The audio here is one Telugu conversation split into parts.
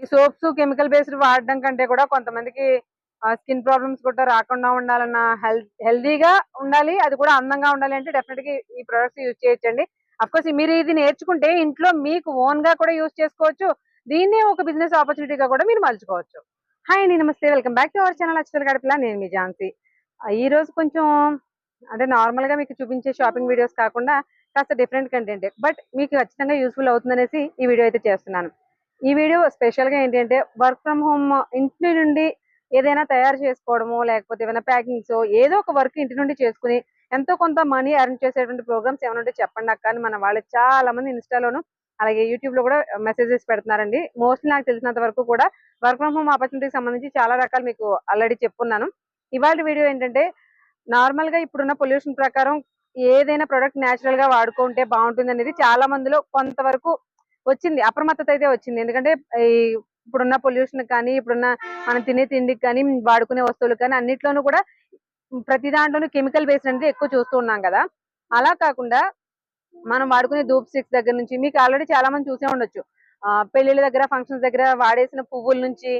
ఈ సోప్స్ కెమికల్ బేస్డ్ వాడడం కంటే కూడా కొంతమందికి స్కిన్ ప్రాబ్లమ్స్ కూడా రాకుండా ఉండాలన్న హెల్త్ హెల్దీగా ఉండాలి అది కూడా అందంగా ఉండాలి అంటే డెఫినెట్గా ఈ ప్రొడక్ట్స్ యూజ్ చేయొచ్చండి. అఫ్ కోర్స్ మీరు ఇది నేర్చుకుంటే ఇంట్లో మీకు ఓన్గా కూడా యూజ్ చేసుకోవచ్చు దీన్ని ఒక బిజినెస్ ఆపర్చునిటీగా కూడా మీరు మలుచుకోవచ్చు. హాయ్ అండి నమస్తే welcome back to our channel Akshara Gadapala నేను మీ ఝాన్సీ. ఈ రోజు కొంచెం అంటే నార్మల్గా మీకు చూపించే షాపింగ్ వీడియోస్ కాకుండా కాస్త డిఫరెంట్ కంటెంట్ బట్ మీకు ఖచ్చితంగా యూస్ఫుల్ అవుతుందనేసి ఈ వీడియో అయితే చేస్తున్నాను. ఈ వీడియో స్పెషల్గా ఏంటంటే వర్క్ ఫ్రమ్ హోమ్ ఇంటి నుండి ఏదైనా తయారు చేసుకోవడము లేకపోతే ఏమైనా ప్యాకింగ్స్ ఏదో ఒక వర్క్ ఇంటి నుండి చేసుకుని ఎంతో కొంత మనీ అర్న్ చేసేటువంటి ప్రోగ్రామ్స్ ఏమైనా ఉంటే చెప్పండి అక్క అని మన వాళ్ళు చాలా మంది ఇన్స్టాలోను అలాగే యూట్యూబ్లో కూడా మెసేజెస్ పెడుతున్నారండి. మోస్ట్లీ నాకు తెలిసినంత వరకు కూడా వర్క్ ఫ్రమ్ హోమ్ ఆపర్చునిటీకి సంబంధించి చాలా రకాలు మీకు ఆల్రెడీ చెప్పున్నాను. ఇవాళ వీడియో ఏంటంటే నార్మల్గా ఇప్పుడున్న పొల్యూషన్ ప్రకారం ఏదైనా ప్రోడక్ట్ న్యాచురల్గా వాడుకుంటే బాగుంటుంది అనేది చాలా మందిలో కొంతవరకు వచ్చింది. అప్రమత్తత అయితే వచ్చింది. ఎందుకంటే ఈ ఇప్పుడున్న పొల్యూషన్ కానీ ఇప్పుడున్న మనం తినే తిండికి కానీ వాడుకునే వస్తువులు కానీ అన్నిట్లోనూ కూడా ప్రతి దాంట్లోనూ కెమికల్ బేస్డ్ అనేది ఎక్కువ చూస్తూ ఉన్నాం కదా. అలా కాకుండా మనం వాడుకునే ధూప్ స్టిక్స్ దగ్గర నుంచి మీకు ఆల్రెడీ చాలా మంది చూసే ఉండొచ్చు. ఆ, పెళ్ళిళ్ళ దగ్గర ఫంక్షన్స్ దగ్గర వాడేసిన పువ్వుల నుంచి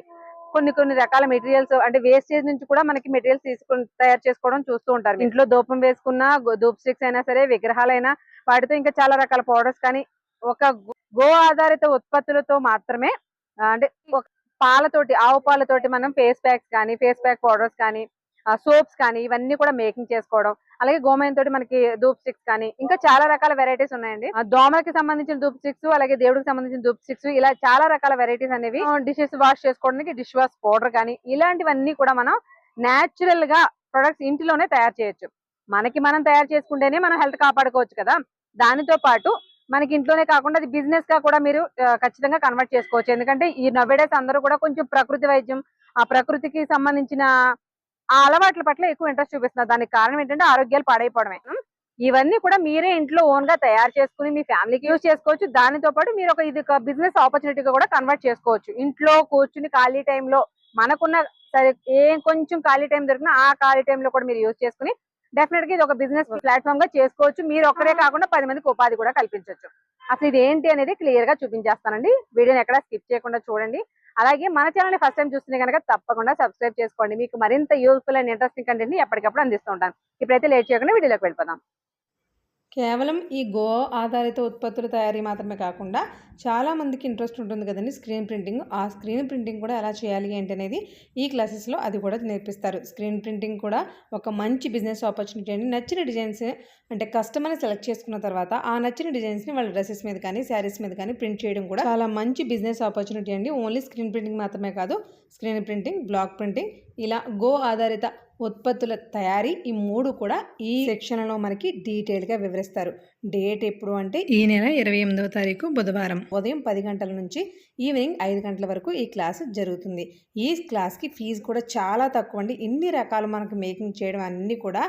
కొన్ని కొన్ని రకాల మెటీరియల్స్ అంటే వేస్టేజ్ నుంచి కూడా మనకి మెటీరియల్స్ తీసుకుని తయారు చేసుకోవడం చూస్తూ ఉంటారు ఇంట్లో ధూపం వేసుకున్న ధూప్ స్టిక్స్ అయినా సరే విగ్రహాలైనా వాటితో ఇంకా చాలా రకాల పౌడర్స్ కానీ ఒక గో- ఆధారిత ఉత్పత్తులతో మాత్రమే అంటే పాలతోటి ఆవు పాలతోటి మనం ఫేస్ ప్యాక్స్ కానీ ఫేస్ ప్యాక్ పౌడర్స్ కానీ సోప్స్ కానీ ఇవన్నీ కూడా మేకింగ్ చేసుకోవడం. అలాగే గోమయం తోటి మనకి దూప్ స్టిక్స్ కానీ ఇంకా చాలా రకాల వెరైటీస్ ఉన్నాయండి. దోమలకి సంబంధించిన దూప్ స్టిక్స్ అలాగే దేవుడికి సంబంధించిన దూప్ స్టిక్స్ ఇలా చాలా రకాల వెరైటీస్ అనేవి డిషెస్ వాష్ చేసుకోవడానికి డిష్ వాష్ పౌడర్ కానీ ఇలాంటివన్నీ కూడా మనం నేచురల్గా ప్రొడక్ట్స్ ఇంటిలోనే తయారు చేయొచ్చు. మనకి మనం తయారు చేసుకుంటేనే మనం హెల్త్ కాపాడుకోవచ్చు కదా. దానితో పాటు మనకి ఇంట్లోనే కాకుండా అది బిజినెస్గా కూడా మీరు ఖచ్చితంగా కన్వర్ట్ చేసుకోవచ్చు. ఎందుకంటే ఈ నవ్వేడేస్ అందరూ కూడా కొంచెం ప్రకృతి వైద్యం ఆ ప్రకృతికి సంబంధించిన ఆ అలవాట్ల పట్ల ఎక్కువ ఇంట్రెస్ట్ చూపిస్తున్నారు. దానికి కారణం ఏంటంటే ఆరోగ్యాలు పాడైపోవడమే. ఇవన్నీ కూడా మీరే ఇంట్లో ఓన్గా తయారు చేసుకుని మీ ఫ్యామిలీకి యూజ్ చేసుకోవచ్చు. దానితో పాటు మీరు ఒక ఇది బిజినెస్ ఆపర్చునిటీగా కూడా కన్వర్ట్ చేసుకోవచ్చు. ఇంట్లో కూర్చుని ఖాళీ టైంలో మనకున్న సరే ఏం కొంచెం ఖాళీ టైం దొరికినా ఆ ఖాళీ టైంలో కూడా మీరు యూజ్ చేసుకుని డెఫినెట్గా ఇది ఒక బిజినెస్ ప్లాట్ఫామ్గా చేసుకోవచ్చు. మీరు ఒక్కరే కాకుండా పది మందికి ఉపాధి కూడా కల్పించవచ్చు అసలు ఇది ఏంటి అనేది క్లియర్గా చూపించేస్తానండి. వీడియోని ఎక్కడ స్కిప్ చేయకుండా చూడండి. అలాగే మన ఛానల్ని ఫస్ట్ టైం చూస్తే కనుక తప్పకుండా సబ్స్క్రైబ్ చేసుకోండి. మీకు మరింత యూస్ఫుల్ అండ్ ఇంట్రెస్టింగ్ కంటెంట్ని ఎప్పటికప్పుడు అందిస్తూ ఉంటాను. ఇప్పుడైతే లేట్ చేయకుండా వీడియోలోకి వెళ్ళిపోదాం. కేవలం ఈ గో ఆధారిత ఉత్పత్తుల తయారీ మాత్రమే కాకుండా చాలా మందికి ఇంట్రెస్ట్ ఉంటుంది కదండి స్క్రీన్ ప్రింటింగ్ ఆ స్క్రీన్ ప్రింటింగ్ కూడా ఎలా చేయాలి ఏంటి అనేది ఈ క్లాసెస్లో అది కూడా నేర్పిస్తారు. స్క్రీన్ ప్రింటింగ్ కూడా ఒక మంచి బిజినెస్ ఆపర్చునిటీ అండి. నచ్చిన డిజైన్స్ అంటే కస్టమర్ని సెలెక్ట్ చేసుకున్న తర్వాత ఆ నచ్చిన డిజైన్స్ని వాళ్ళ డ్రెస్సెస్ మీద కానీ శారీస్ మీద కానీ ప్రింట్ చేయడం కూడా చాలా మంచి బిజినెస్ ఆపర్చునిటీ అండి. ఓన్లీ స్క్రీన్ ప్రింటింగ్ మాత్రమే కాదు స్క్రీన్ ప్రింటింగ్ బ్లాక్ ప్రింటింగ్ ఇలా గో ఆధారిత ఉత్పత్తుల తయారీ ఈ మూడు కూడా ఈ సెక్షన్లో మనకి డీటెయిల్గా వివరిస్తారు. డేట్ ఎప్పుడు అంటే ఈ నెల ఇరవై ఎనిమిదవ తారీఖు బుధవారం. ఉదయం పది గంటల నుంచి ఈవినింగ్ ఐదు గంటల వరకు ఈ క్లాస్ జరుగుతుంది. ఈ క్లాస్కి ఫీజు కూడా చాలా తక్కువ అండి. ఇన్ని రకాలు మనకు మేకింగ్ చేయడం అన్నీ కూడా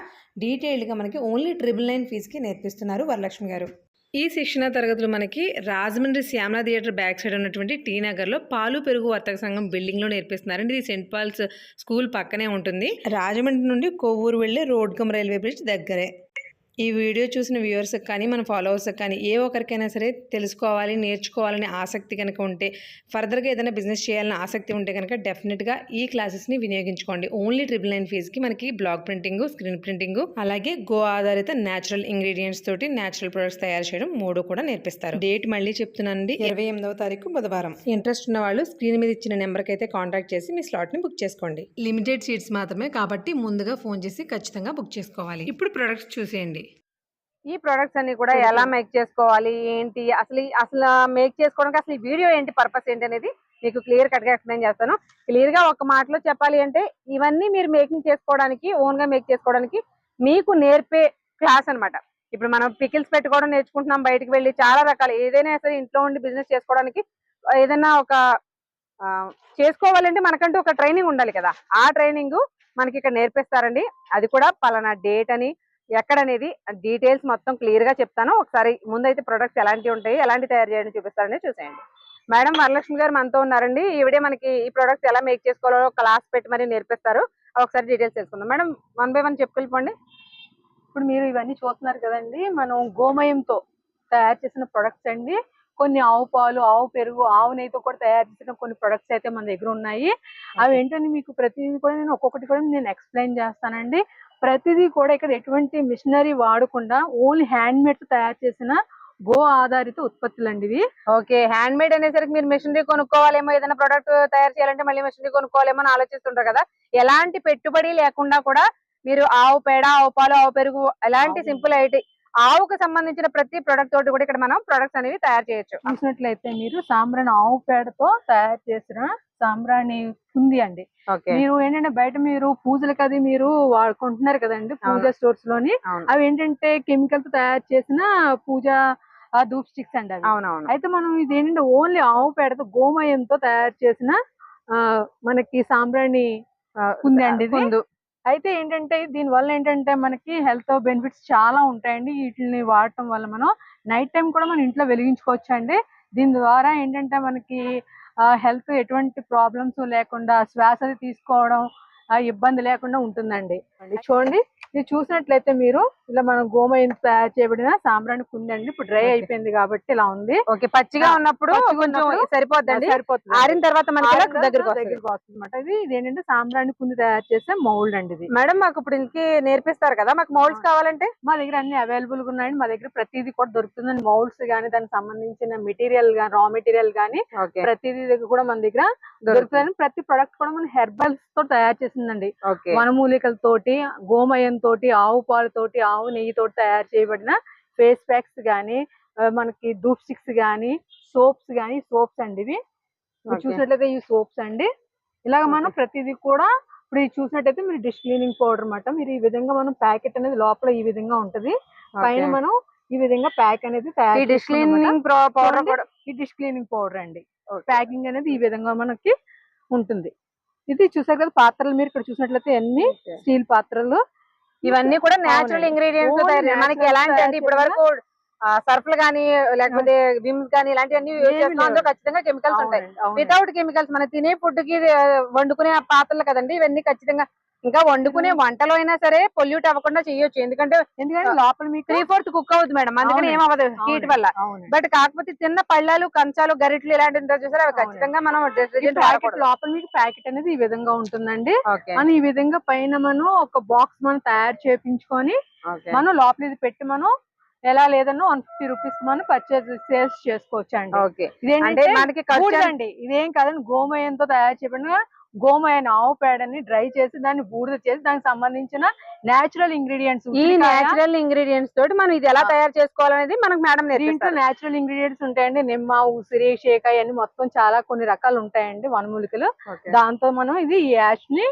డీటెయిల్డ్గా మనకి ఓన్లీ ట్రిపుల్ నైన్ ఫీజుకి నేర్పిస్తున్నారు వరలక్ష్మి గారు. ఈ శిక్షణ తరగతులు మనకి Rajahmundry Shyamala theatre back side ఉన్నటువంటి టీ నగర్లో పాలు పెరుగు వర్తక సంఘం బిల్డింగ్లో నేర్పిస్తున్నారండి. ఇది సెంట్ పాల్స్ స్కూల్ పక్కనే ఉంటుంది. రాజమండ్రి నుండి కొవ్వూరు వెళ్ళే రోడ్గం రైల్వే బ్రిడ్జ్ దగ్గరే. ఈ వీడియో చూసిన వ్యూవర్స్కి కానీ మన ఫాలోవర్స్కి కానీ ఏ ఒక్కరికైనా సరే తెలుసుకోవాలి నేర్చుకోవాలని ఆసక్తి కనుక ఉంటే ఫర్దర్గా ఏదైనా బిజినెస్ చేయాలని ఆసక్తి ఉంటే కనుక డెఫినెట్గా ఈ క్లాసెస్ని వినియోగించుకోండి. ఓన్లీ ట్రిపుల్ నైన్ ఫీజ్కి మనకి బ్లాక్ ప్రింటింగ్ స్క్రీన్ ప్రింటింగ్ అలాగే గో ఆధారిత న్యాచురల్ ఇంగ్రీడియంట్స్ తోటి న్యాచురల్ ప్రొడక్ట్స్ తయారు చేయడం మూడు కూడా నేర్పిస్తారు. డేట్ మళ్ళీ చెప్తున్నానండి. ఇరవై ఎనిమిదవ తారీఖు బుధవారం. ఇంట్రెస్ట్ ఉన్న వాళ్ళు స్క్రీన్ మీద ఇచ్చిన నెంబర్కి అయితే కాంటాక్ట్ చేసి మీ స్లాట్ని బుక్ చేసుకోండి. లిమిటెడ్ సీట్స్ మాత్రమే కాబట్టి ముందుగా ఫోన్ చేసి ఖచ్చితంగా బుక్ చేసుకోవాలి. ఇప్పుడు ప్రొడక్ట్స్ చూసేయండి. ఈ ప్రొడక్ట్స్ అన్ని కూడా ఎలా మేక్ చేసుకోవాలి ఏంటి అసలు అసలు మేక్ చేసుకోవడానికి అసలు ఈ వీడియో ఏంటి పర్పస్ ఏంటి అనేది మీకు క్లియర్ కట్గా ఎక్స్ప్లెయిన్ చేస్తాను. క్లియర్గా ఒక మాటలో చెప్పాలి అంటే ఇవన్నీ మీరు మేకింగ్ చేసుకోవడానికి ఓన్గా మేక్ చేసుకోవడానికి మీకు నేర్పే క్లాస్ అన్నమాట. ఇప్పుడు మనం పికిల్స్ పెట్టుకోవడం నేర్చుకుంటున్నాం బయటికి వెళ్ళి చాలా రకాలు. ఏదైనా సరే ఇంట్లో ఉండి బిజినెస్ చేసుకోవడానికి ఏదైనా ఒక చేసుకోవాలంటే మనకంటూ ఒక ట్రైనింగ్ ఉండాలి కదా. ఆ ట్రైనింగ్ మనకి ఇక్కడ నేర్పిస్తారండి. అది కూడా పలానా డేట్ అని ఎక్కడనేది డీటెయిల్స్ మొత్తం క్లియర్గా చెప్తాను. ఒకసారి ముందైతే ప్రొడక్ట్స్ ఎలాంటివి ఉంటాయి ఎలాంటి తయారు చేయడం చూపిస్తారని చూసేయండి. మేడం వరలక్ష్మి గారు మనతో ఉన్నారండి. ఈవిడే మనకి ఈ ప్రొడక్ట్స్ ఎలా మేక్ చేసుకోవాలో క్లాస్ పెట్టి మరి నేర్పిస్తారు. ఒకసారి డీటెయిల్స్ తెలుసుకుందాం. మేడం వన్ బై వన్ చెప్పుకెళ్ళిపోండి ఇప్పుడు మీరు ఇవన్నీ చూస్తున్నారు కదండి మనం గోమయంతో తయారు చేసిన ప్రొడక్ట్స్ అండి. కొన్ని ఆవు పాలు ఆవు పెరుగు ఆవు నెయ్యితో కూడా తయారు చేసిన కొన్ని ప్రొడక్ట్స్ అయితే మన దగ్గర ఉన్నాయి. అవి ఏంటంటే మీకు ప్రతిదీ కూడా నేను ఒక్కొక్కటి కూడా నేను ఎక్స్ప్లెయిన్ చేస్తానండి. ప్రతిదీ కూడా ఇక్కడ ఎటువంటి మిషనరీ వాడకుండా ఓన్లీ హ్యాండ్ మేడ్ తయారు చేసిన గో ఆధారిత ఉత్పత్తులు అండి ఇవి. ఓకే హ్యాండ్ మేడ్ అనేసరికి మీరు మెషినరీ కొనుక్కోవాలేమో ఏదైనా ప్రొడక్ట్ తయారు చేయాలంటే మళ్ళీ మెషినరీ కొనుక్కోవాలేమో అని ఆలోచిస్తుంటారు కదా. ఎలాంటి పెట్టుబడి లేకుండా కూడా మీరు ఆవు పేడ ఆవు పాలు ఆవు పెరుగు ఎలాంటి. సింపుల్ ఐటీ ఆవుకు సంబంధించిన ప్రతి ప్రొడక్ట్ తోటి కూడా ఇక్కడ మనం ప్రొడక్ట్స్ అనేవి తయారు చేయొచ్చు. చూసినట్లయితే మీరు సాంబ్రాణి ఆవు పేడతో తయారు చేసిన సాంబ్రాణి ఉంది అండి. మీరు ఏంటంటే బయట మీరు పూజలకు అది మీరు వాడుకుంటున్నారు కదండి పూజ స్టోర్స్లోని. అవి ఏంటంటే కెమికల్తో తయారు చేసిన పూజ ఆ, ధూప్ స్టిక్స్ అండి అవి. అవునవును. అయితే మనం ఇది ఏంటంటే ఓన్లీ ఆవు పేడతో గోమయంతో తయారు చేసిన ఆ, మనకి సాంబ్రాణి ఉంది అండి ఇది. అయితే ఏంటంటే దీని వల్ల ఏంటంటే మనకి హెల్త్ బెనిఫిట్స్ చాలా ఉంటాయండి. వీటిని వాడటం వల్ల మనం నైట్ టైం కూడా మనం ఇంట్లో వెలిగించుకోవచ్చు అండి దీని ద్వారా ఏంటంటే మనకి హెల్త్ ఎటువంటి ప్రాబ్లమ్స్ లేకుండా శ్వాస తీసుకోవడం ఇబ్బంది లేకుండా ఉంటుందండి. చూడండి ఇది చూసినట్లయితే మీరు ఇలా మనం గోమయం తయారు చేయబడిన సాంబ్రాణి కుందండి ఇప్పుడు డ్రై. అయిపోయింది కాబట్టి ఇలా ఉంది. ఓకే పచ్చిగా ఉన్నప్పుడు కొంచెం సరిపోద్దండి. సరిపోతుంది. ఆరిన తర్వాత మనకి ఆరిన దగ్గరకు వస్తుంది? దగ్గరికి వస్తుంది అనమాట ఇది ఏంటంటే సాంబ్రాణి కుంది తయారు చేసే మౌల్డ్ అండి ఇది. మేడం మాకు ఇప్పుడు ఇంటికి నేర్పిస్తారు కదా మాకు మౌల్డ్స్ కావాలంటే? మా దగ్గర అన్ని అవైలబుల్గా ఉన్నాయండి. మా దగ్గర ప్రతిదీ కూడా దొరుకుతుందండి. మౌల్డ్స్ గానీ దానికి సంబంధించిన మెటీరియల్ గానీ రా మెటీరియల్ గానీ ప్రతిదీ దగ్గర కూడా మన దగ్గర దొరుకుతుంది. ప్రతి ప్రొడక్ట్ కూడా మన హెర్బల్స్తో తయారు చేసిందండి ఓకే. వనమూలికల తోటి గోమయం తోటి ఆవు పాలు తోటి ఆవు నెయ్యి తోటి తయారు చేయబడిన ఫేస్ ప్యాక్స్ ఆ, మనకి ధూప్ స్టిక్స్ గానీ సోప్స్ గానీ సోప్స్ అండి ఇవి. చూసినట్లయితే ఈ సోప్స్ అండి ఇలాగ మనం. ప్రతిదీ కూడా ఇప్పుడు ఇది చూసినట్టయితే మీరు డిష్ క్లీనింగ్ పౌడర్ అన్నమాట మీరు ఈ విధంగా మనం ప్యాకెట్ అనేది లోపల ఈ విధంగా ఉంటది పైన మనం ఈ విధంగా ప్యాక్ అనేది తయారు డిష్. క్లీనింగ్ పౌడర్ ఈ డిష్ క్లీనింగ్ పౌడర్ అండి. ప్యాకింగ్ అనేది ఈ విధంగా మనకి ఉంటుంది ఇది చూసారు కదా పాత్రలు మీరు ఇక్కడ చూసినట్లయితే అన్ని స్టీల్ పాత్రలు ఇవన్నీ కూడా నేచురల్. ఇంగ్రీడియంట్స్ తయారు మనకి ఎలాంటి అంటే ఇప్పటి వరకు సర్ఫ్లు కానీ లేకపోతే విమ్స్ కానీ ఇలాంటివన్నీ యూజ్ చేస్తున్నాం. ఖచ్చితంగా కెమికల్స్ ఉంటాయి. వితౌట్ కెమికల్స్ మనం తినే ఫుడ్కి వండుకునే ఆ పాత్రలు కదండి ఇవన్నీ ఖచ్చితంగా ఇంకా వండుకునే వంటలో అయినా సరే పొల్యూట్ అవ్వకుండా చేయొచ్చు. ఎందుకంటే ఎందుకంటే లోపల మీకు త్రీ ఫోర్త్ కుక్ అవుతుంది మేడం. అందుకని. ఏమవ్వదు హీట్ వల్ల. బట్ కాకపోతే చిన్న పళ్ళాలు కంచాలు గరిట్లు ఉంటాయి చూసారా? అవి. ఖచ్చితంగా మనం ప్యాకెట్ లోపల మీకు ప్యాకెట్ అనేది ఈ విధంగా ఉంటుందండి. మనం ఈ విధంగా పైన మనం ఒక బాక్స్ మనం తయారు చేపించుకొని మనం లోపల ఇది పెట్టి మనం ఎలా లేదన్నా వన్ ఫిఫ్టీ రూపీస్ మనం పర్చేస్ సేల్స్ చేసుకోవచ్చు అండి ఇదేంటంటే మనకి ఖర్చు బూడిదండి ఇదేం కాదండి. గోమయంతో తయారు చేయబడిన గోమయం ఆవు పేడని డ్రై చేసి దాన్ని బూడిద చేసి దానికి సంబంధించిన నేచురల్ ఇంగ్రీడియంట్స్ ఈ నేచురల్ ఇంగ్రీడియంట్స్ తోటి మనం ఇది ఎలా. తయారు చేసుకోవాలనేది మనకు మేడం దీంట్లో నేచురల్ ఇంగ్రీడియంట్స్ ఉంటాయండి. నిమ్మ ఉసిరి షేకాయ అన్ని మొత్తం చాలా కొన్ని రకాలు ఉంటాయండి వనమూలికలు. దాంతో మనం ఇది ఈ యాష్ని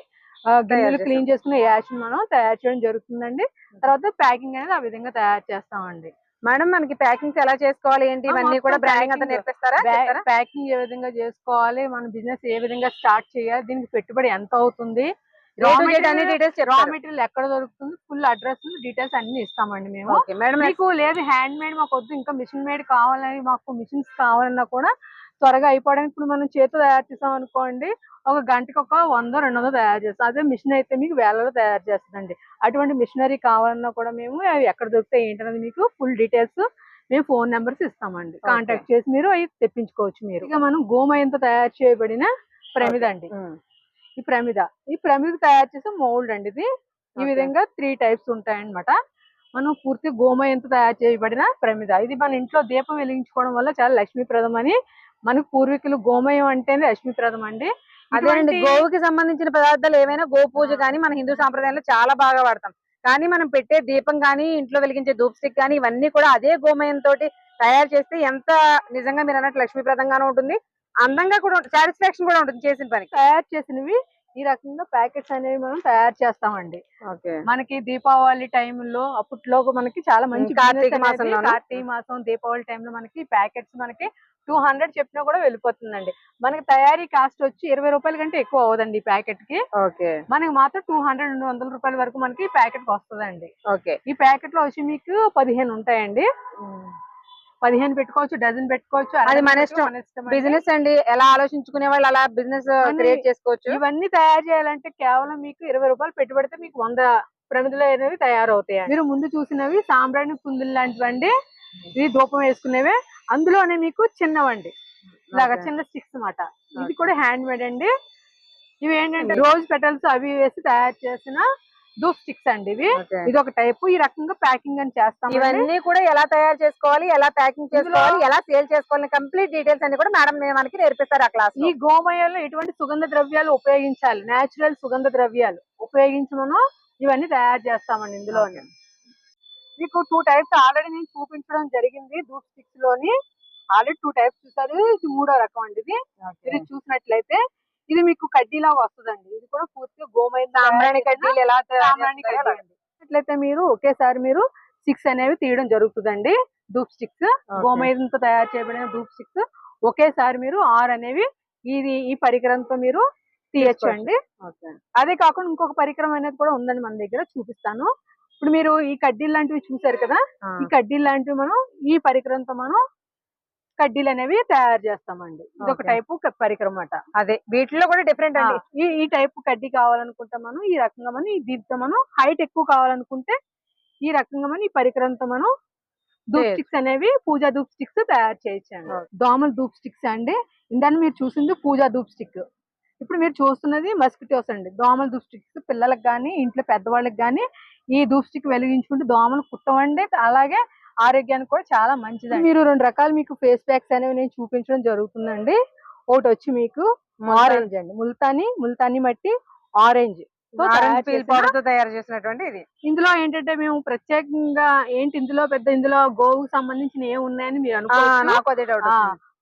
గిన్నెలు. క్లీన్ చేసుకున్న యాష్ని మనం తయారు చేయడం జరుగుతుందండి. తర్వాత ప్యాకింగ్ అనేది ఆ విధంగా తయారు చేస్తామండి. మేడం మనకి ప్యాకింగ్స్ ఎలా చేసుకోవాలి ఏంటి? ఇవన్నీ కూడా బ్రాండింగ్ అంతా. నేర్పిస్తారా? ప్యాకింగ్ ఏ విధంగా చేసుకోవాలి? మన బిజినెస్ ఏ విధంగా స్టార్ట్ చేయాలి? దీనికి పెట్టుబడి ఎంత అవుతుంది? రా మెటీరియల్ ఎక్కడ దొరుకుతుంది? ఫుల్ అడ్రస్ డీటెయిల్స్ అన్ని ఇస్తామండి మేము. మీకు లేదు హ్యాండ్ మేడ్ మాకు వద్దు ఇంకా మిషన్ మేడ్ కావాలని మాకు మిషన్స్ కావాలన్నా కూడా త్వరగా అయిపోవడానికి ఇప్పుడు మనం చేతితో తయారు చేసాం అనుకోండి ఒక గంటకి ఒక వంద రెండు వందలు తయారు చేస్తాం. అదే మిషన్ అయితే మీకు వేలలో తయారు చేస్తుందండి. అటువంటి మిషనరీ కావాలన్నా కూడా మేము అవి ఎక్కడ దొరుకుతాయి ఏంటనేది మీకు ఫుల్ డీటెయిల్స్ మేము ఫోన్ నెంబర్స్ ఇస్తామండి. కాంటాక్ట్ చేసి మీరు అవి తెప్పించుకోవచ్చు మీరు. ఇక మనం గోమయంతో తయారు చేయబడిన ప్రమిద అండి. ఈ ప్రమిద. ఈ ప్రమిద తయారు చేసే మౌల్డ్ అండి ఇది. ఈ. విధంగా త్రీ టైప్స్ ఉంటాయన్నమాట. మనం పూర్తి గోమయంతో తయారు చేయబడిన ప్రమిద. ఇది మన ఇంట్లో దీపం వెలిగించుకోవడం వల్ల చాలా లక్ష్మీప్రదం అని మనకు పూర్వీకులు గోమయం అంటేనే లక్ష్మీప్రదం అండి. అదేనండి గోవుకి సంబంధించిన పదార్థాలు ఏవైనా గో పూజ. కానీ మన హిందూ సాంప్రదాయంలో చాలా బాగా వాడతాం. కానీ మనం పెట్టే దీపం కానీ ఇంట్లో వెలిగించే ధూప్ స్టిక్ కానీ ఇవన్నీ కూడా అదే గోమయం తోటి తయారు చేస్తే ఎంత నిజంగా మీరు అన్నట్టు లక్ష్మీప్రదంగానూ ఉంటుంది. అందంగా కూడా సాటిస్ఫాక్షన్ కూడా ఉంటుంది చేసిన పని. తయారు చేసినవి ఈ రకంగా ప్యాకెట్స్ అనేవి మనం తయారు చేస్తామండి. మనకి దీపావళి టైంలో అప్పట్లో మనకి చాలా మంచి కార్తీక మాసంలోనా? కార్తీక మాసం దీపావళి టైంలో మనకి ప్యాకెట్స్ మనకి టూ హండ్రెడ్ చెప్పినా కూడా వెళ్ళిపోతుందండి. మనకి తయారీ కాస్ట్ వచ్చి ఇరవై రూపాయల కంటే ఎక్కువ అవ్వదండి ఈ ప్యాకెట్కి ఓకే. మనకి మాత్రం టూ హండ్రెడ్ రెండు వందల రూపాయల వరకు మనకి ప్యాకెట్ వస్తుందండి. ఓకే. ఈ ప్యాకెట్లో వచ్చి మీకు పదిహేను ఉంటాయండి. పదిహేను పెట్టుకోవచ్చు డజన్ పెట్టుకోవచ్చు అది మన ఇష్టం. బిజినెస్ అండి. ఎలా ఆలోచించుకునే వాళ్ళు అలా బిజినెస్ క్రియేట్ చేసుకోవచ్చు. ఇవన్నీ తయారు చేయాలంటే కేవలం మీకు ఇరవై రూపాయలు పెట్టుబడితే మీకు వంద ప్రమిదలు అనేవి తయారవుతాయి మీరు ముందు చూసినవి సాంబ్రాణి కుందులు లాంటివండి. ఇది ధూపం వేసుకునేవి. అందులోనే మీకు చిన్నవండి. ఇలాగా. చిన్న స్టిక్స్ అన్నమాట. ఇది. కూడా హ్యాండ్ మేడ్ అండి. ఇవి ఏంటంటే రోజ్ పెటల్స్ అవి వేసి తయారు చేసిన ధూప్ స్టిక్స్ అండి ఇవి. ఇది ఒక టైపు. ఈ రకంగా ప్యాకింగ్ అని చేస్తాం ఇవన్నీ కూడా ఎలా తయారు చేసుకోవాలి ఎలా ప్యాకింగ్ చేసుకోవాలి ఎలా సేల్ చేసుకోవాలి కంప్లీట్ డీటెయిల్స్ అన్ని కూడా మేడం మనకి నేర్పిస్తారు ఆ క్లాస్ ఈ గోమయంలో ఎటువంటి సుగంధ ద్రవ్యాలు ఉపయోగించాలి. నేచురల్ సుగంధ ద్రవ్యాలు ఉపయోగించి మనం ఇవన్నీ తయారు చేస్తామండి ఇందులో మీకు టూ టైప్స్ ఆల్రెడీ నేను చూపించడం జరిగింది. ధూప్ స్టిక్స్లోని ఆల్రెడీ టూ టైప్స్ చూసారు. ఇది మూడో రకం అండి ఇది. ఇది చూసినట్లయితే ఇది మీకు కడ్డీలాగా వస్తుందండి. ఇది కూడా పూర్తిగా గోమయం సాంబ్రాణి కడ్డీలు ఎలా తయారు సాంబ్రాణి చేస్తారో కడ్డీ అండి అట్లయితే మీరు ఒకేసారి మీరు స్టిక్స్ అనేవి తీయడం జరుగుతుందండి. ధూప్ స్టిక్స్ గోమయంతో తయారు చేయబడిన ధూప్ స్టిక్స్ ఒకేసారి మీరు ఆరు అనేవి ఇది ఈ పరికరంతో మీరు తీయచ్చు అండి. అదే కాకుండా ఇంకొక పరికరం అనేది కూడా ఉందండి మన దగ్గర చూపిస్తాను. ఇప్పుడు మీరు ఈ కడ్డీలు లాంటివి చూసారు కదా. ఈ కడ్డీలు లాంటివి మనం ఈ పరికరంతో మనం కడ్డీలు అనేవి తయారు చేస్తామండి ఇది ఒక. టైపు పరికరం అన్నమాట అదే వీటిలో కూడా డిఫరెంట్ అండి ఈ ఈ టైపు కడ్డీ కావాలనుకుంటే మనం ఈ రకంగా మనం ఈ దీంతో మనం హైట్ ఎక్కువ కావాలనుకుంటే ఈ రకంగా మనం ఈ పరికరంతో మనం ధూప్ చేయొచ్చు. స్టిక్స్ అనేవి పూజా ధూప్ స్టిక్స్ తయారు Okay. దోమల ధూప్ స్టిక్స్ అండి ఇందాన్ని మీరు చూసింది పూజా ధూప్ స్టిక్ ఇప్పుడు మీరు చూస్తున్నది మస్కిటోస్ అండి. దోమల స్టిక్స్ పిల్లలకు కానీ ఇంట్లో పెద్దవాళ్ళకి కానీ ఈ స్టిక్ వెలిగించుకుంటే దోమలు కుట్టవండి. అలాగే ఆరోగ్యానికి కూడా చాలా మంచిది మీరు రెండు రకాలు మీకు ఫేస్ ప్యాక్స్ అనేవి నేను చూపించడం జరుగుతుందండి. ఒకటి వచ్చి మీకు ఆరెంజ్ అండి. ముల్తాని ముల్తాని మట్టి ఆరెంజ్. తయారు చేసినటువంటి ఇది. ఇందులో ఏంటంటే మేము ప్రత్యేకంగా ఏంటి ఇందులో పెద్ద ఇందులో గోవుకు సంబంధించిన ఏమి ఉన్నాయని మీరు అనుకోవచ్చు? నాకు అదే డౌట్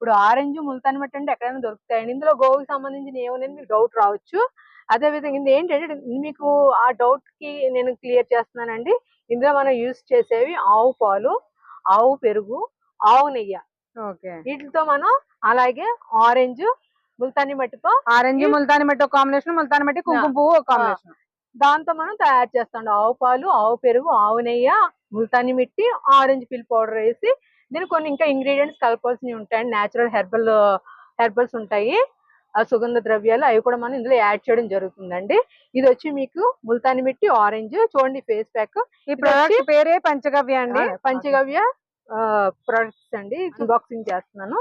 ఇప్పుడు ఆరెంజ్ ముల్తాని మట్టి అంటే ఎక్కడైనా దొరుకుతాయండి. ఇందులో గోవుకి సంబంధించిన ఏమున్నాయని మీకు డౌట్ రావచ్చు. అదే విధంగా ఇది ఏంటంటే మీకు ఆ డౌట్కి నేను క్లియర్ చేస్తున్నానండి. ఇందులో మనం యూజ్ చేసేవి ఆవు పాలు ఆవు పెరుగు ఆవు నెయ్యి. ఓకే. వీటితో మనం అలాగే ఆరెంజ్ ముల్తాని మట్టితో ఆరెంజ్ ముల్తాని మట్టి ఒక కాంబినేషన్ ముల్తాని మట్టి కుంకుమ పువ్వు ఒక కాంబినేషన్ దాంతో మనం తయారు చేస్తాం. ఆవు పాలు ఆవు పెరుగు ఆవు నెయ్యి Multani mitti orange peel powder వేసి దీనికి కొన్ని ఇంకా ఇంగ్రీడియంట్స్ కలపాల్సినవి ఉంటాయండి నేచురల్ హెర్బల్ హెర్బల్స్ ఉంటాయి. ఆ సుగంధ ద్రవ్యాలు అవి కూడా మనం ఇందులో యాడ్ చేయడం జరుగుతుందండి. ఇది వచ్చి మీకు ముల్తాని మిట్టి ఆరెంజ్ చూడండి ఫేస్ ప్యాక్. ఈ ప్రొడక్ట్ పేరే పంచగవ్య అండి. పంచగవ్య ప్రొడక్ట్స్ అండి. బాక్సింగ్ చేస్తున్నాను.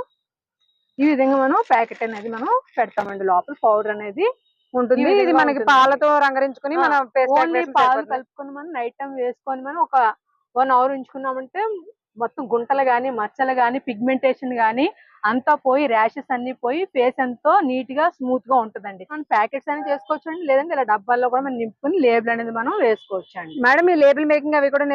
ఈ విధంగా మనం ప్యాకెట్ అనేది మనం పెడతామండి. లోపల పౌడర్ అనేది ఉంటుంది. ఇది మనకి. పాలతో రంగరించుకుని మన పాలు. కలుపుకొని మనం నైట్ టైం వేసుకొని మనం ఒక వన్ అవర్ ఉంచుకున్నామంటే మొత్తం గుంటలు గాని మచ్చలు గాని పిగ్మెంటేషన్ గాని అంతా పోయి ర్యాషెస్ అన్ని పోయి ఫేస్ ఎంతో నీట్గా స్మూత్గా ఉంటుందండి. మనం ప్యాకెట్స్ అని చేసుకోవచ్చు అండి. లేదంటే ఇలా డబ్బాల్లో కూడా మనం నింపుకొని లేబుల్ అనేది మనం వేసుకోవచ్చు అండి. మేడం ఈ లేబుల్ మేకింగ్ అవి కూడా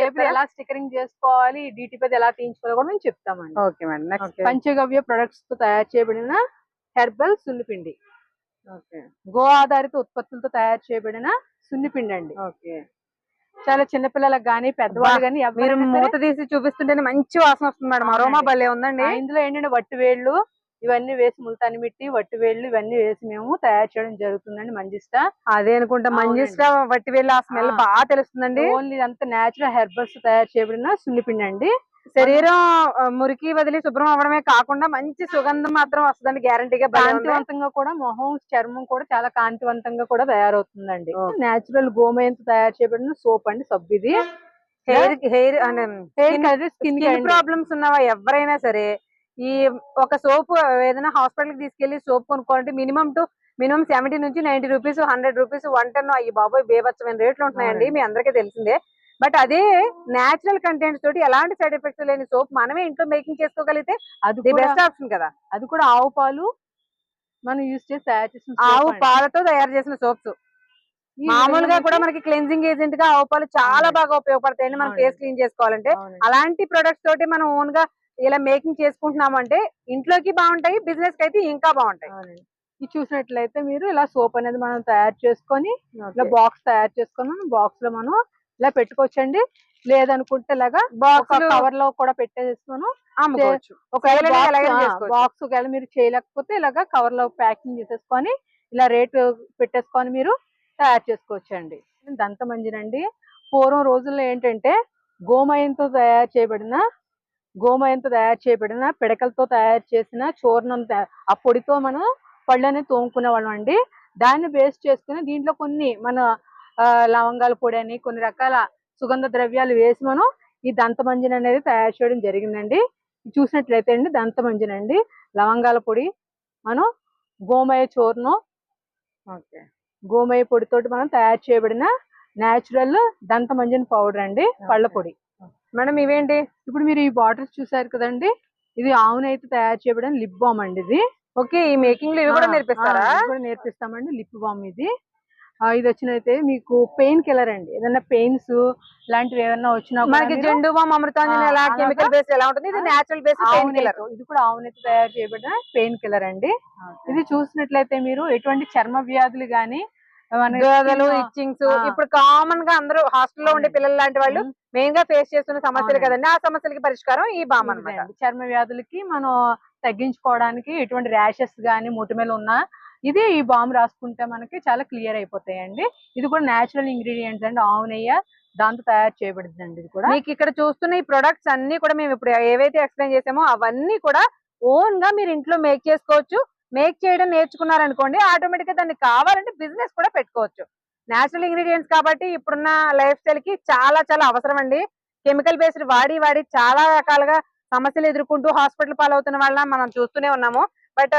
లేబుల్ ఎలా స్టిక్కరింగ్ చేసుకోవాలి డీటీ పెద్ద ఎలా తీయించుకోవాలి కూడా మేము చెప్తామండి. ఓకే మేడం నెక్స్ట్ పంచగవ్య ప్రొడక్ట్స్తో తయారు చేయబడిన హెర్బల్ సున్నిపిండి. ఓకే గో ఆధారిత ఉత్పత్తులతో తయారు చేయబడిన సున్నిపిండి అండి ఓకే చాలా చిన్నపిల్లలకు గానీ పెద్దవాళ్ళు గానీ మీరు మూత తీసి చూపిస్తుంటేనే మంచి వాసన వస్తుంది మేడం. అరోమా భలే ఉందండి ఇందులో ఏంటంటే వట్టి వేళ్ళు ఇవన్నీ వేసి ముల్తాని మిట్టి వట్టి వేళ్ళు ఇవన్నీ వేసి మేము తయారు చేయడం జరుగుతుందండి మంజిస్టా అదే అనుకుంటా. మంజిస్టా వట్టి వెళ్ళి ఆ స్మెల్. బాగా తెలుస్తుందండి ఓన్లీ అంతా నేచురల్ హెర్బల్స్ తయారు చేయబడిన సున్నిపిండి అండి శరీరం మురికి వదిలి శుభ్రం అవ్వడమే కాకుండా మంచి సుగంధం మాత్రం వస్తుందండి గ్యారంటీగా కాంతివంతంగా కూడా మొహం చర్మం కూడా చాలా కాంతివంతంగా కూడా తయారవుతుందండి. నేచురల్ గోమయంతో తయారు చేయబడిన సోప్ అండి సబ్బు ఇది. హెయిర్ హెయిర్ అంటే హెయిర్ స్కిన్ ప్రాబ్లమ్స్ ఉన్నవా ఎవరైనా సరే ఈ ఒక సోప్ ఏదైనా హాస్పిటల్కి తీసుకెళ్ళి సోప్ కొనుక్కోవాలంటే మినిమం టు మినిమం సెవెంటీ నుంచి ninety rupees hundred rupees one ten అయ్యి బాబోయ్ బేబచ్చమైన రేట్లు ఉంటున్నాయండి. మీ అందరికీ తెలిసిందే. బట్ అదే నేచురల్ కంటెంట్స్ తోటి ఎలాంటి సైడ్ ఎఫెక్ట్స్ లేని సోప్ మనమే ఇంట్లో మేకింగ్ చేసుకోగలిగితే అది బెస్ట్ ఆప్షన్ కదా అది కూడా ఆవు పాలు మనం యూజ్ చేసి తయారు చేసిన ఆవు. పాలతో తయారు చేసిన సోప్స్ మామూలుగా కూడా మనకి- క్లెన్జింగ్ ఏజెంట్గా ఆవు పాలు చాలా. బాగా ఉపయోగపడతాయండి మనం. ఫేస్ క్లీన్ చేసుకోవాలంటే. అలాంటి ప్రొడక్ట్స్ తోటి మనం ఓన్గా ఇలా మేకింగ్ చేసుకుంటున్నాం అంటే ఇంట్లోకి బాగుంటాయి బిజినెస్కి అయితే ఇంకా బాగుంటాయి. ఇది చూసినట్లయితే మీరు ఇలా సోప్ అనేది మనం తయారు చేసుకొని ఇలా. బాక్స్ తయారు చేసుకొని బాక్స్లో మనం ఇలా పెట్టుకోవచ్చండి. లేదనుకుంటే ఇలాగా కవర్లో కూడా పెట్టేసి మనం అమ్ముకోవచ్చు ఒకవేళ. బాక్స్ ఒకవేళ మీరు చేయలేకపోతే ఇలాగా కవర్లో ప్యాకింగ్ చేసేసుకొని ఇలా రేట్ పెట్టేసుకొని మీరు తయారు చేసుకోవచ్చు అండి దంత మంజినండి పూర్వం రోజుల్లో ఏంటంటే గోమయంతో తయారు చేయబడిన గోమయంతో తయారు చేయబడిన పిడకలతో తయారు చేసిన చూర్ణం ఆ పొడితో మనం పళ్ళని తోముకునే వాళ్ళం అండి. దాన్ని బేస్ చేసుకుని దీంట్లో కొన్ని మన లవంగాల పొడి అని కొన్ని రకాల సుగంధ ద్రవ్యాలు వేసి మనం ఈ దంతమంజన అనేది తయారు చేయడం జరిగిందండి. చూసినట్లయితే అండి దంతమంజన అండి. లవంగాల పొడి మనం గోమయ చూర్ణం ఓకే. గోమయ పొడితోటి మనం తయారు చేయబడిన నేచురల్ దంతమంజన పౌడర్ అండి పళ్ళ. పొడి. మేడం ఇవేంటి? ఇప్పుడు మీరు ఈ బాటిల్స్ చూసారు కదండి ఇది ఆవునైతే తయారు చేయబడిన లిప్ బామ్ అండి ఇది. ఓకే ఈ మేకింగ్లో ఇవి కూడా నేర్పిస్తారా? కూడా నేర్పిస్తామండి లిప్ బామ్ ఇది. ఇది వచ్చినైతే మీకు పెయిన్ కిల్లర్ అండి ఏదైనా పెయిన్స్ లాంటివి ఏమైనా వచ్చినా మనకి జెండు బామ్ అమృతాంజన్ ఎలా. కెమికల్ బేస్ ఎలా ఉంటుంది ఇది నేచురల్ బేస్ పెయిన్ కిల్లర్ ఇది కూడా ఆవునేతో తయారు చేయబడిన పెయిన్ కిల్లర్ అండి ఇది చూసినట్లయితే మీరు ఎటువంటి చర్మ వ్యాధులు గాని ఇచ్చింగ్స్. ఇప్పుడు కామన్గా అందరూ హాస్టల్లో ఉండే. పిల్లలు లాంటి వాళ్ళు మెయిన్గా ఫేస్ చేస్తున్న సమస్యలు. కదండి ఆ సమస్యలకి పరిష్కారం ఈ బామ్ అండి. చర్మ వ్యాధులకి మనం తగ్గించుకోవడానికి ఎటువంటి ర్యాషెస్ గానీ మొటిమలు ఉన్నా ఇది ఈ బామ్ రాసుకుంటే మనకి చాలా క్లియర్ అయిపోతాయండి. ఇది కూడా నేచురల్ ఇంగ్రీడియంట్స్ అండి. ఆవునయ్య దాంతో తయారు చేయబడింది ఇది కూడా. మీకు ఇక్కడ చూస్తున్న ఈ ప్రొడక్ట్స్ అన్ని కూడా మేము ఇప్పుడు ఏవైతే ఎక్స్ప్లెయిన్ చేసామో అవన్నీ కూడా ఓన్గా మీరు ఇంట్లో మేక్ చేసుకోవచ్చు. మేక్ చేయడం నేర్చుకున్నారనుకోండి ఆటోమేటిక్గా దాన్ని కావాలంటే బిజినెస్ కూడా పెట్టుకోవచ్చు. నేచురల్ ఇంగ్రీడియంట్స్ కాబట్టి ఇప్పుడున్న లైఫ్ స్టైల్కి చాలా చాలా అవసరం అండి. కెమికల్ బేస్డ్ వాడి వాడి చాలా రకాలుగా సమస్యలు ఎదుర్కొంటూ హాస్పిటల్ పాలవుతున్న వాళ్ళ మనం చూస్తూనే ఉన్నాము. బట్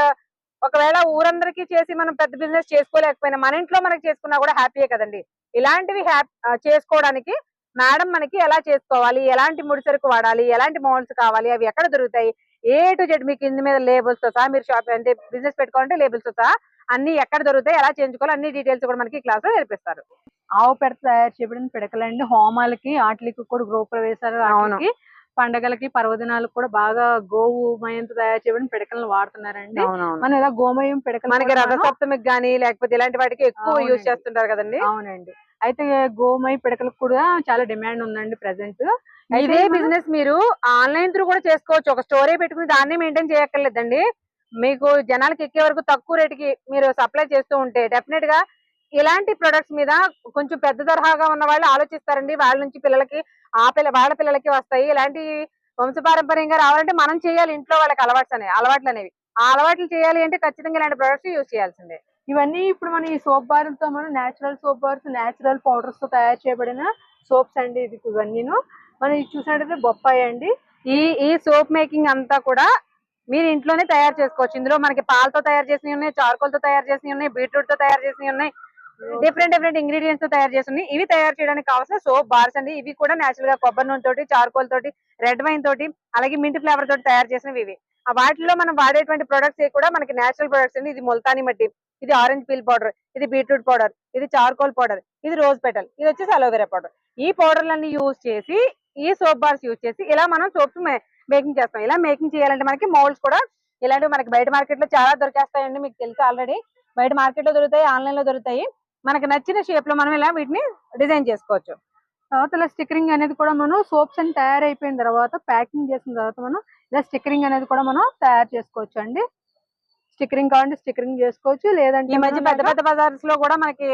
ఒకవేళ ఊరందరికీ చేసి మనం పెద్ద బిజినెస్ చేసుకోలేకపోయినా మన ఇంట్లో మనకి చేసుకున్నా కూడా హ్యాపీయే కదండి. ఇలాంటివి హ్యాపీ చేసుకోవడానికి మేడం మనకి ఎలా చేసుకోవాలి ఎలాంటి ముడిసరుకు వాడాలి ఎలాంటి మోల్డ్స్ కావాలి అవి ఎక్కడ దొరుకుతాయి ఏ టు జెడ్ మీకు ఇందు మీద లేబుల్స్తో సహా మీరు షాప్ అంటే బిజినెస్ పెట్టుకోవాలంటే లేబుల్స్తో సహా అన్ని ఎక్కడ దొరుకుతాయి ఎలా చేయించుకోవాలి అన్ని డీటెయిల్స్ కూడా మనకి క్లాస్లో నేర్పిస్తారు. ఆవు పెడత తయారు చేయబడిన పిడకలండి. హోమాలకి వాటికి కూడా గృహప్రవేశాలు అవును. పండగలకి పర్వదినాలకు కూడా బాగా గోవు మయంతో తయారు చేయబడిన పిడకలను వాడుతున్నారండి. మనం ఇలా గోమయం పిడకలు మనకి రథసప్తమికి గానీ లేకపోతే ఇలాంటి వాటికి ఎక్కువ యూజ్. చేస్తుంటారు కదండి. అవునండి. అయితే గోమయ పిడకలకు కూడా చాలా డిమాండ్ ఉందండి ప్రెసెంట్ ఇదే బిజినెస్ మీరు ఆన్లైన్ త్రూ కూడా చేసుకోవచ్చు. ఒక స్టోరీ పెట్టుకుని దాన్ని మెయింటైన్ చేయక్కర్లేదండి. మీకు జనాలకి ఎక్కే వరకు తక్కువ రేటుకి మీరు సప్లై చేస్తూ ఉంటే డెఫినెట్గా ఇలాంటి ప్రొడక్ట్స్ మీద కొంచెం పెద్ద తరహాగా ఉన్న వాళ్ళు ఆలోచిస్తారండి. వాళ్ళ నుంచి పిల్లలకి ఆ పిల్ల వాళ్ళ పిల్లలకి వస్తాయి. ఇలాంటి వంశపారంపర్యంగా రావాలంటే మనం చేయాలి ఇంట్లో వాళ్ళకి అలవాట్లు అనేవి అలవాట్లు అనేవి. ఆ అలవాట్లు చేయాలి అంటే ఖచ్చితంగా ఇలాంటి ప్రొడక్ట్స్ యూజ్ చేయాల్సిందే. ఇవన్నీ ఇప్పుడు మనం ఈ సోప్ బార్లతో మనం నేచురల్ సోప్ బార్స్ నేచురల్ పౌడర్స్తో తయారు చేయబడిన సోప్స్ అండి ఇది ఇవన్నీను. మనం ఇది చూసినట్టయితే బొప్పాయి అండి. ఈ ఈ సోప్ మేకింగ్ అంతా కూడా మీరు ఇంట్లోనే తయారు చేసుకోవచ్చు. ఇందులో మనకి పాలతో తయారు చేసినవి ఉన్నాయి చార్కోల్తో తయారు చేసినవి ఉన్నాయి బీట్రూట్తో తయారు చేసినవి ఉన్నాయి. డిఫరెంట్ డిఫరెంట్ ఇంగ్రీడియంట్స్తో తయారు చేస్తున్నాయి ఇవి తయారు చేయడానికి కావాల్సిన సోప్ బార్స్ అండి. ఇవి కూడా నేచురల్గా కొబ్బరి నూనె తోటి చార్కోల్ తోటి రెడ్ వైన్ తోటి అలాగే మింట్ ఫ్లేవర్ తోటి తయారు చేసినవి ఇవి. ఆ వాటిలో మనం వాడేటువంటి ప్రొడక్ట్స్ కూడా మనకి నేచురల్ ప్రొడక్ట్స్ అండి. ఇది ముల్తాని మట్టి ఇది ఆరెంజ్ పీల్ పౌడర్ ఇది బీట్రూట్ పౌడర్ ఇది చార్కోల్ పౌడర్ ఇది రోజ్ పెటల్ ఇది వచ్చేసి అలోవెరా పౌడర్ ఈ పౌడర్లన్నీ యూజ్ చేసి ఈ సోప్ బార్స్ యూజ్ చేసి ఇలా మనం సోప్స్ మేకింగ్ చేస్తాం. ఇలా మేకింగ్ చేయాలంటే మనకి మౌల్డ్స్ కూడా ఇలాంటివి మనకి బయట మార్కెట్లో చాలా దొరికేస్తాయండి. మీకు తెలుసు ఆల్రెడీ బయట మార్కెట్లో దొరుకుతాయి ఆన్లైన్లో దొరుకుతాయి. మనకి నచ్చిన షేప్లో మనం ఇలా వీటిని డిజైన్ చేసుకోవచ్చు. తర్వాత ఇలా స్టిక్కరింగ్ అనేది కూడా మనం సోప్స్ అని తయారైపోయిన తర్వాత ప్యాకింగ్ చేసిన తర్వాత మనం ఇలా స్టిక్కరింగ్ అనేది కూడా మనం తయారు చేసుకోవచ్చు అండి. స్టిక్కరింగ్ కావాలంటే స్టిక్కరింగ్ చేసుకోవచ్చు లేదంటే ఈ మధ్య పెద్ద పెద్ద బజార్స్లో కూడా మనకి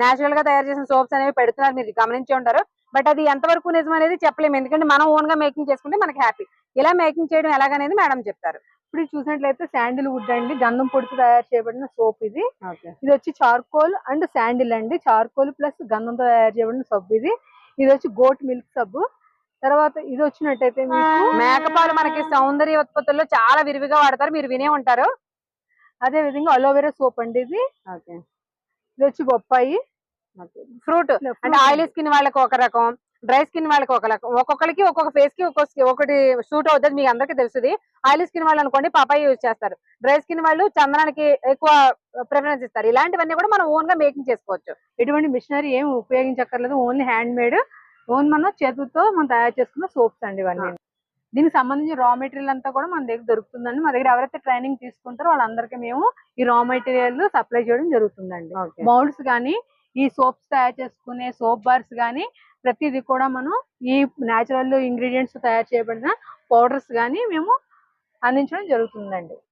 నేచురల్గా తయారు చేసిన సోప్స్ అనేవి పెడుతున్నారు మీరు గమనించి ఉంటారు. బట్ అది ఎంతవరకు నిజం అనేది చెప్పలేము. ఎందుకంటే మనం ఓన్గా మేకింగ్ చేసుకుంటే మనకి హ్యాపీ ఇలా మేకింగ్ చేయడం ఎలాగనేది మేడం చెప్తారు. ఇప్పుడు ఇది చూసినట్లయితే శాండిల్ వుడ్ అండి. గంధం పొడితో తయారు చేయబడిన సోప్ ఇది. ఇది వచ్చి చార్కోల్ అండ్ శాండిల్ అండి. చార్కోల్ ప్లస్ గంధంతో తయారు చేయబడిన సబ్బు ఇది. ఇది వచ్చి గోట్ మిల్క్ సబ్బు తర్వాత ఇది వచ్చినట్టయితే మీకు మేకపాలు మనకి సౌందర్య ఉత్పత్తుల్లో చాలా విరివిగా వాడతారు. మీరు వినే ఉంటారు. అదే విధంగా అలోవెరా సోప్ అండి ఇది. ఇది వచ్చి బొప్పాయి. ఫ్రూట్ అంటే ఆయిలీ స్కిన్ వాళ్ళకి ఒక రకం. డ్రై స్కిన్ వాళ్ళకి ఒక రకం ఒక్కొక్కరికి ఒక్కొక్క ఫేస్కి ఒక్కొక్క ఒకటి సూట్ అవుతుంది మీకు అందరికీ తెలుస్తుంది. ఆయిలీ స్కిన్ వాళ్ళు అనుకోండి పాపాయి యూజ్ చేస్తారు. డ్రై స్కిన్ వాళ్ళు చందనానికి ఎక్కువ ప్రిఫరెన్స్ ఇస్తారు. ఇలాంటివన్నీ కూడా మనం ఓన్గా మేకింగ్ చేసుకోవచ్చు. ఎటువంటి మిషనరీ ఏం ఉపయోగించక్కర్లేదు. ఓన్లీ హ్యాండ్ మేడ్ ఓన్ మన చేతులతో మనం తయారు చేసుకున్న సోప్స్ అండి ఇవన్నీ. దీనికి సంబంధించిన రా మెటీరియల్ అంతా కూడా మన దగ్గర దొరుకుతుందండి. మా దగ్గర ఎవరైతే ట్రైనింగ్ తీసుకుంటారో వాళ్ళందరికీ మేము ఈ రా మెటీరియల్ సప్లై చేయడం జరుగుతుందండి. మౌల్డ్స్ కానీ ఈ సోప్స్ తయారు చేసుకునే సోప్ బార్స్ కానీ ప్రతిదీ కూడా మనం ఈ న్యాచురల్ ఇంగ్రీడియంట్స్ తయారు చేయబడిన పౌడర్స్ కానీ మేము అందించడం జరుగుతుందండి.